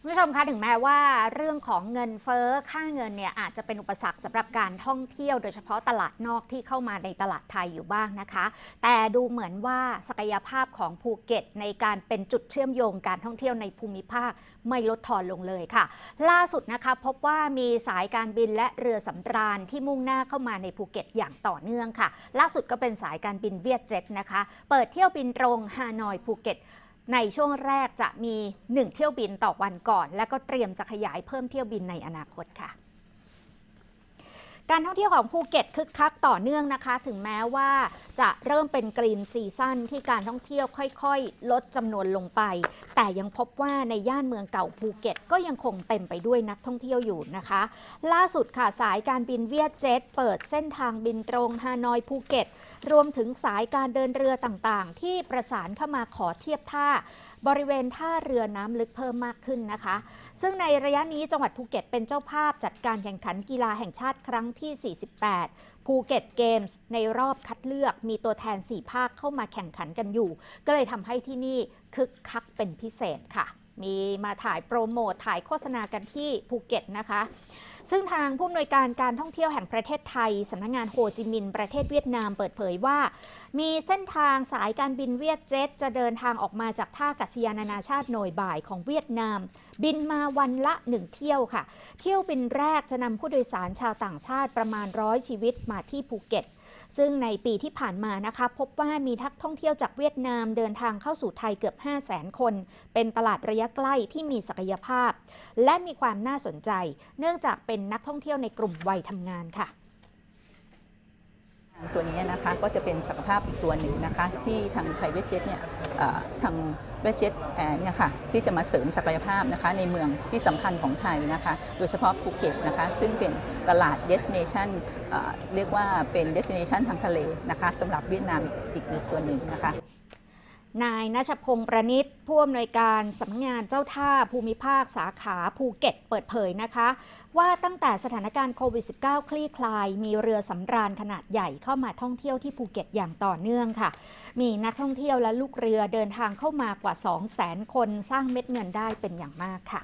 คุณผู้ชมคะถึงแม้ว่าเรื่องของเงินเฟ้อค่าเงินเนี่ยอาจจะเป็นอุปสรรคสำหรับการท่องเที่ยว โดยเฉพาะตลาดนอกที่เข้ามาในตลาดไทยอยู่บ้างนะคะ แต่ดูเหมือนว่าศักยภาพของภูเก็ต ในการเป็นจุดเชื่อมโยงการท่องเที่ยวในภูมิภาคไม่ลดทอนลงเลยค่ะ ล่าสุดนะคะพบว่ามีสายการบินและเรือสำราญที่มุ่งหน้าเข้ามาในภูเก็ตอย่างต่อเนื่องค่ะ ล่าสุดก็เป็นสายการบินเวียดเจ็ตนะคะ เปิดเที่ยวบินตรงฮานอยภูเก็ต ในช่วงแรกจะมี 1 เที่ยวบินต่อวันก่อน และก็เตรียมจะขยายเพิ่มเที่ยวบินในอนาคตค่ะ การท่องเที่ยวของภูเก็ตคึกคักต่อเนื่องนะคะ ถึงแม้ว่าจะเริ่มเป็นกรีนซีซั่นที่การท่องเที่ยวค่อยๆ ลดจำนวนลงไป แต่ยังพบว่าในย่านเมืองเก่าภูเก็ต ก็ยังคงเต็มไปด้วยนักท่องเที่ยวอยู่นะคะ ล่าสุดค่ะสายการบินเวียดเจ็ตเปิดเส้นทางบินตรงฮานอยภูเก็ต รวมถึงสายการเดินเรือต่างๆ ที่ประสานเข้ามาขอเทียบท่าบริเวณท่าเรือน้ำลึกเพิ่มมากขึ้นนะคะ ซึ่งในระยะนี้จังหวัดภูเก็ตเป็นเจ้าภาพจัดการแข่งขันกีฬาแห่งชาติครั้งที่ 48 ภูเก็ตเกมส์ในรอบคัดเลือกมีตัวแทน 4 ภาคเข้ามาแข่งขันกันอยู่ ก็เลยทำให้ที่นี่คึกคักเป็นพิเศษค่ะ มีมาถ่ายโปรโมทถ่ายโฆษณากันที่ภูเก็ตนะคะซึ่งทางผู้อำนวยการการท่องเที่ยวแห่งประเทศไทยสำนักงานโฮจิมินห์ประเทศเวียดนามเปิดเผยว่า มีเส้นทางสายการบินเวียดเจ็ต จะเดินทางออกมาจากท่ากัศยานานาชาติหน่วยบ่ายของเวียดนาม บินมาวันละหนึ่งเที่ยวค่ะ เที่ยวบินแรกจะนำผู้โดยสารชาวต่างชาติประมาณร้อยชีวิตมาที่ภูเก็ตซึ่งในปีที่ผ่านมานะคะ พบว่ามีทักท่องเที่ยวจากเวียดนามเดินทางเข้าสู่ไทยเกือบ 5 0 0แสนคน เป็นตลาดระยะใกล้ที่มีศักยภาพ และมีความน่าสนใจ เนื่องจากเป็นนักท่องเที่ยวในกลุ่มวัยทำงานค่ะ ตัวนี้นะคะก็จะเป็นศักยภาพอีกตัวหนึ่งนะคะ ที่ทางไทยเวจเจ็ตเนี่ยทางเวจเจ็ตแอร์เนี่ยค่ะที่จะมาเสริมศักยภาพนะคะในเมืองที่สำคัญของไทยนะคะ โดยเฉพาะภูเก็ตนะคะ ซึ่งเป็นตลาด destination เอ่อเรียกว่าเป็น destination ทางทะเลนะคะสำหรับเวียดนามอีกอีกตัวหนึ่งนะคะ นายนัชพงศ์ประนิตผู้อำนวยการสำนักงานเจ้าท่าภูมิภาคสาขาภูเก็ตเปิดเผยนะคะ ว่าตั้งแต่สถานการณ์โควิด -19 คลี่คลาย มีเรือสำราญขนาดใหญ่เข้ามาท่องเที่ยวที่ภูเก็ตอย่างต่อเนื่องค่ะ มีนักท่องเที่ยวและลูกเรือเดินทางเข้ามากว่า 2 0 0 0 0 0 คนสร้างเม็ดเงินได้เป็นอย่างมากค่ะ